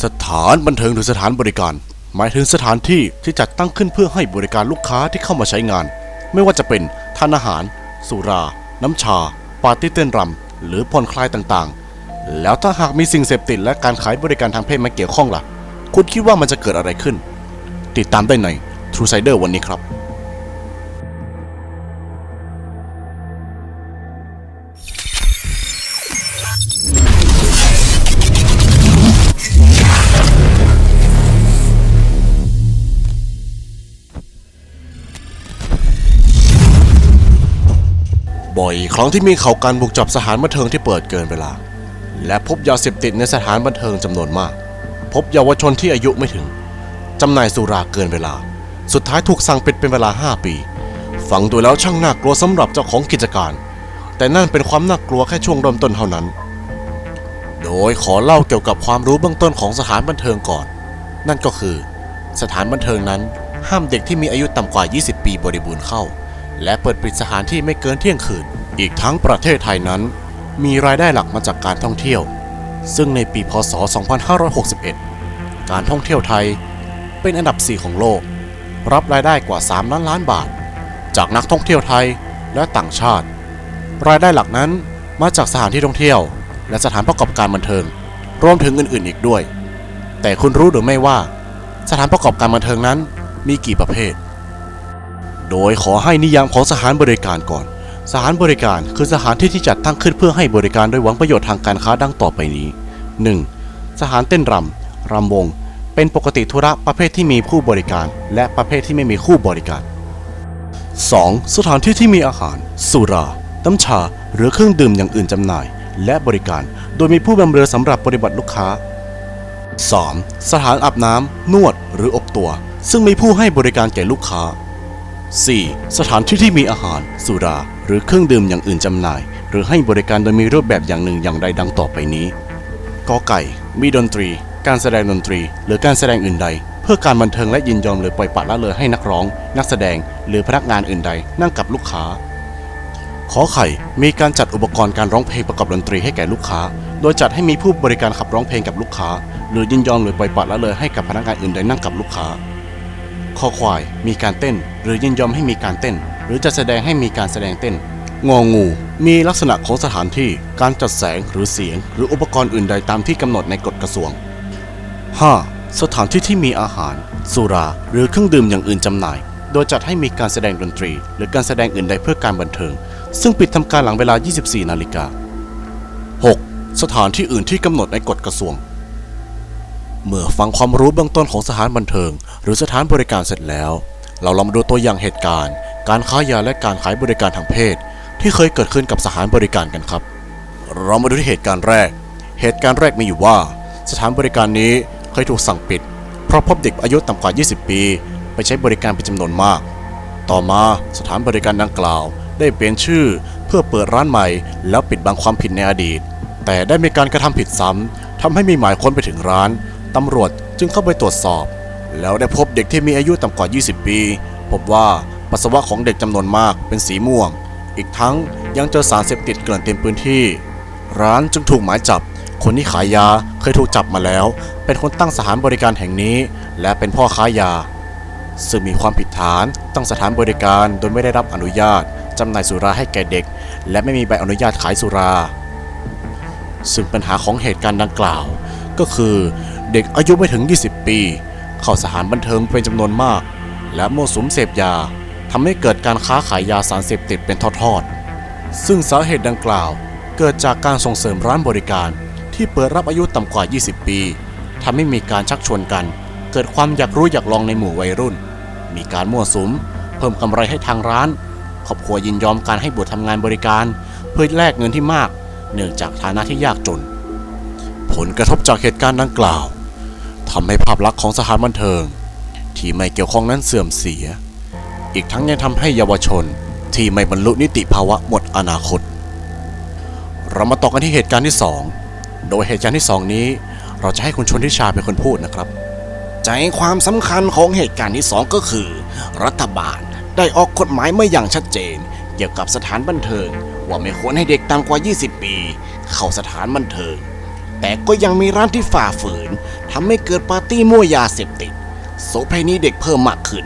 สถานบันเทิงหรือสถานบริการ หมายถึงสถานที่ที่จัดตั้งขึ้นเพื่อให้บริการลูกค้าที่เข้ามาใช้งาน ไม่ว่าจะเป็นทานอาหาร สุรา น้ำชา ปาร์ตี้เต้นรำหรือผ่อนคลายต่างๆ แล้วถ้าหากมีสิ่งเสพติดและการขายบริการทางเพศมาเกี่ยวข้องล่ะ คุณคิดว่ามันจะเกิดอะไรขึ้น ติดตามได้ใน True Sider วันนี้ครับ บ่อยครั้งที่มีข่าวการบุกจับสถานบันเทิงที่เปิดเกินเวลา และพบยาเสพติดในสถานบันเทิงจำนวนมาก พบเยาวชนที่อายุไม่ถึงจำหน่ายสุราเกินเวลา สุดท้ายถูกสั่งปิดเป็นเวลา 5 ปี ฟังดูแล้วช่างน่ากลัวสำหรับเจ้าของกิจการ แต่นั่นเป็นความน่ากลัวแค่ช่วงเริ่มต้นเท่านั้น โดยขอเล่าเกี่ยวกับความรู้เบื้องต้นของสถานบันเทิงก่อน นั่นก็คือ สถานบันเทิงนั้นห้ามเด็กที่มีอายุต่ำกว่า 20 ปีบริบูรณ์เข้า และเปิดปิดสถานที่ไม่เกินเที่ยงคืน อีกทั้งประเทศไทยนั้น มีรายได้หลักมาจากการท่องเที่ยว ซึ่งในปีพศ 2561 การท่องเที่ยวไทยเป็นอันดับ 4 ของโลก รับรายได้กว่า 3 ล้านล้านบาท จากนักท่องเที่ยวไทยและต่างชาติ รายได้หลักนั้นมาจากสถานที่ท่องเที่ยว และสถานประกอบการบันเทิง รวมถึงอื่นๆอีกด้วย แต่คุณรู้หรือไม่ว่า สถานประกอบการบันเทิงนั้นมีกี่ประเภท โดยขอให้นิยามของสถานบริการก่อน สถานบริการคือสถานที่ที่จัดตั้งขึ้นเพื่อให้บริการโดยหวังประโยชน์ทางการค้าดังต่อไปนี้ 1. สถานเต้นรำรำวง เป็นปกติธุระประเภทที่มีผู้บริการ และประเภทที่ไม่มีคู่บริการ 2. สถานที่ที่มีอาหาร สุราน้ำชา หรือเครื่องดื่มอย่างอื่นจำหน่าย และบริการ โดยมีผู้บำเรอสำหรับบริบัติลูกค้า 3. สถานอาบน้ำนวดหรืออบตัว ซึ่งมีผู้ให้บริการแก่ลูกค้า 4. สถานที่ที่มีอาหาร สุราหรือเครื่องดื่มอย่างอื่นจำหน่าย หรือให้บริการโดยมีรูปแบบอย่างหนึ่งอย่างใดดังต่อไปนี้กอไก่ มีดนตรี การแสดงดนตรี หรือการแสดงอื่นใด เพื่อการบันเทิงและยินยอมหรือปล่อยปละละเลยให้นักร้อง นักแสดง หรือพนักงานอื่นใด นั่งกับลูกค้า ขอไข่ มีการจัดอุปกรณ์การร้องเพลงประกอบดนตรีให้แก่ลูกค้า โดยจัดให้มีผู้บริการขับร้องเพลงกับลูกค้า หรือยินยอมหรือปล่อยปละละเลยให้กับพนักงานอื่นใดนั่งกับลูกค้า คอควาย มีการเต้น หรือยินยอมให้มีการเต้น หรือจะแสดงให้มีการแสดงเต้น งองู มีลักษณะของสถานที่การจัดแสงหรือเสียง หรืออุปกรณ์อื่นใดตามที่กำหนดในกฎกระทรวง 5. สถานที่ที่มีอาหาร สุรา หรือเครื่องดื่มอย่างอื่นจำหน่าย โดยจัดให้มีการแสดงดนตรี หรือการแสดงอื่นใดเพื่อการบันเทิง ซึ่งปิดทำการหลังเวลา 24 นาฬิกา 6. สถานที่อื่นที่กำหนดในกฎกระทรวง เมื่อฟังความรู้เบื้องต้นของสถานบันเทิง หรือสถานบริการเสร็จแล้ว เราลองมาดูตัวอย่างเหตุการณ์ การค้ายาและการขายบริการทางเพศ ที่เคยเกิดขึ้นกับสถานบริการกันครับ เรามาดูที่เหตุการณ์แรก เหตุการณ์แรกมีอยู่ว่า สถานบริการนี้เคยถูกสั่งปิด เพราะพบเด็กอายุต่ำกว่า 20 ปี ไปใช้บริการเป็นจำนวนมาก ต่อมาสถานบริการดังกล่าว ได้เปลี่ยนชื่อเพื่อเปิดร้านใหม่ แล้วปิดบังความผิดในอดีต แต่ได้มีการกระทำผิดซ้ำทำให้มีหมายค้นไปถึงร้านตำรวจจึงเข้าไปตรวจสอบ แล้วได้พบเด็กที่มีอายุต่ำกว่า 20 ปี พบว่า ปัสสาวะของเด็กจำนวนมากเป็นสีม่วง อีกทั้งยังเจอสารเสพติดเกลื่อนเต็มพื้นที่ ร้านจึงถูกหมายจับ คนที่ขายยาเคยถูกจับมาแล้ว เป็นคนตั้งสถานบริการแห่งนี้ และเป็นพ่อค้ายา ซึ่งมีความผิดฐานตั้งสถานบริการโดยไม่ได้รับอนุญาตจำหน่ายสุราให้แก่เด็ก และไม่มีใบอนุญาตขายสุรา ซึ่งปัญหาของเหตุการณ์ดังกล่าว ก็คือเด็กอายุไม่ถึง 20 ปี เข้าสถานบันเทิงเป็นจำนวนมาก และมั่วสุมเสพยา ทำให้เกิดการค้าขายยาสารเสพติดเป็นทอดๆ ซึ่งสาเหตุดังกล่าว เกิดจากการส่งเสริมร้านบริการ ที่เปิดรับอายุต่ำกว่า 20 ปีทำให้มีการชักชวนกัน เกิดความอยากรู้อยากลองในหมู่วัยรุ่น มีการมั่วสุม เพิ่มกำไรให้ทางร้าน ครอบครัวยินยอมการให้บุตรทำงานบริการ เพื่อแลกเงินที่มาก เนื่องจากฐานะที่ยากจน ผลกระทบจากเหตุการณ์ดังกล่าวทำให้ภาพลักษณ์ของสถานบันเทิง ที่ไม่เกี่ยวข้องนั้นเสื่อมเสีย อีกทั้งยังทำให้เยาวชนที่ไม่บรรลุนิติภาวะหมดอนาคต เรามาต่อกันที่เหตุการณ์ที่ 2 โดยเหตุการณ์ที่ 2 นี้ เราจะให้คุณชนทิชาเป็นคนพูดนะครับ ใจความสำคัญของเหตุการณ์ที่สองก็คือ รัฐบาลได้ออกกฎหมายมาอย่างชัดเจน เกี่ยวกับสถานบันเทิง ว่าไม่ควรให้เด็กต่ำกว่า 20 ปี เข้าสถานบันเทิง แต่ก็ยังมีร้านที่ฝ่าฝืนทำให้เกิดปาร์ตี้มั่วยาเสพติดโสเภณีเด็กเพิ่มมากขึ้น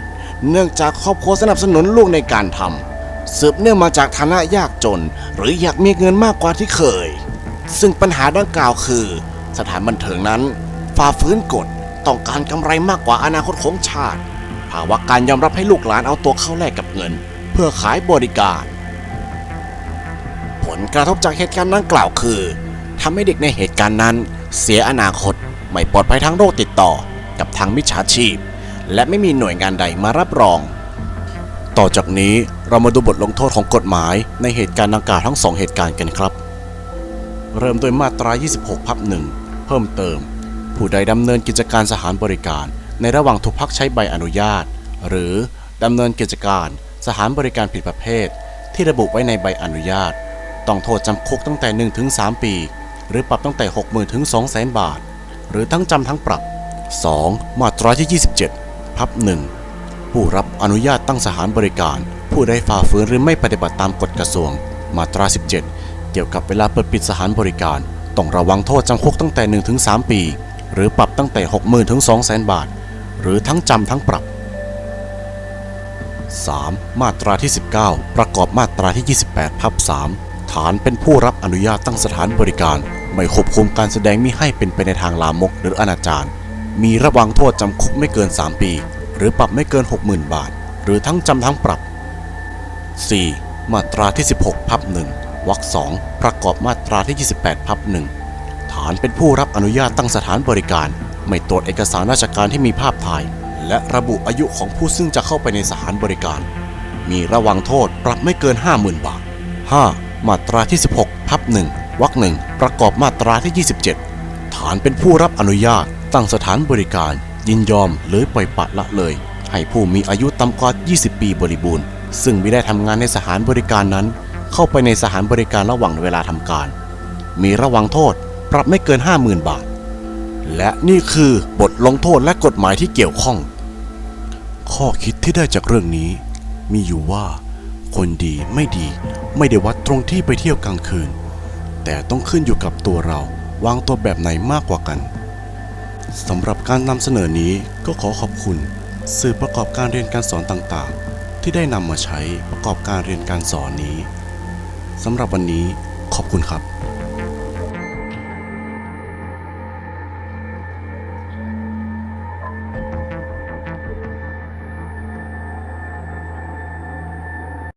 เนื่องจากครอบครัวสนับสนุนลูกในการทำสืบเนื่องมาจากฐานะยากจน หรืออยากมีเงินมากกว่าที่เคย ซึ่งปัญหาดังกล่าวคือ สถานบันเทิงนั้นฝ่าฝืนกฎต้องการกำไรมากกว่าอนาคตของชาติ ภาวะการยอมรับให้ลูกหลานเอาตัวเข้าแลกกับเงิน เพื่อขายบริการ ผลกระทบจากเหตุการณ์ดังกล่าวคือทำให้เด็กในเหตุการณ์นั้น เสียอนาคต ไม่ปลอดภัยทั้งโรคติดต่อกับทางมิจฉาชีพ และไม่มีหน่วยงานใดมารับรอง ต่อจากนี้เรามาดูบทลงโทษของกฎหมายในเหตุการณ์ดังกล่าวทั้งสองเหตุการณ์กันครับ เริ่มโดยมาตรา 26 พับหนึ่งเพิ่มเติม ผู้ใดดำเนินกิจการสถานบริการ ในระหว่างถูกพักใช้ใบอนุญาต หรือดำเนินกิจการสถานบริการผิดประเภท ที่ระบุไว้ในใบอนุญาต ต้องโทษจำคุกตั้งแต่1ถึง3ปี หรือปรับตั้งแต่ 60,000ถึง200,000 บาท หรือทั้งจำทั้งปรับ 2. มาตราที่ 27 พับหนึ่งผู้รับอนุญาตตั้งสถานบริการ ผู้ใดฝ่าฝืนหรือไม่ปฏิบัติตามกฎกระทรวง มาตรา 17 เกี่ยวกับเวลาเปิดปิดสถานบริการ ต้องระวังโทษจำคุกตั้งแต่ 1-3 ปี หรือปรับตั้งแต่ 60,000ถึง200,000 บาท หรือทั้งจำทั้งปรับ 3. มาตราที่ 19 ประกอบมาตราที่ 28พับ3ฐานเป็นผู้รับอนุญาตตั้งสถานบริการ ไม่ควบคุมการแสดงมิให้เป็นไปในทางลามกหรืออนาจาร มีระวังโทษจำคุกไม่เกิน 3 ปี หรือปรับไม่เกิน 60,000 บาท หรือทั้งจำทั้งปรับ 4. มาตราที่ 16พับ1วรรค2ประกอบมาตราที่ 28พับ1ฐานเป็นผู้รับอนุญาตตั้งสถานบริการ ไม่ตรวจเอกสารราชการที่มีภาพถ่าย และระบุอายุของผู้ซึ่งจะเข้าไปในสถานบริการ มีระวังโทษปรับไม่เกิน 50,000 บาท 5. มาตราที่ 16พับ1วรรค1ประกอบมาตราที่ 27 ฐานเป็นผู้รับอนุญาต ตั้งสถานบริการ ยินยอมหรือปล่อยปะละเลย ให้ผู้มีอายุต่ำกว่า 20 ปีบริบูรณ์ ซึ่งไม่ได้ทำงานในสถานบริการนั้น เข้าไปในสถานบริการระหว่างเวลาทำการ มีระวังโทษปรับไม่เกิน 50,000 บาท และนี่คือบทลงโทษและกฎหมายที่เกี่ยวข้อง ข้อคิดที่ได้จากเรื่องนี้ มีอยู่ว่า คนดีไม่ดีไม่ได้วัดตรงที่ไปเที่ยวกลางคืน แต่ต้องขึ้นอยู่กับตัวเราวางตัวแบบไหนมากกว่ากัน สำหรับการนำเสนอนี้ก็ขอขอบคุณ สื่อประกอบการเรียนการสอนต่างๆ ที่ได้นำมาใช้ประกอบการเรียนการสอนนี้สำหรับวันนี้ขอบคุณครับ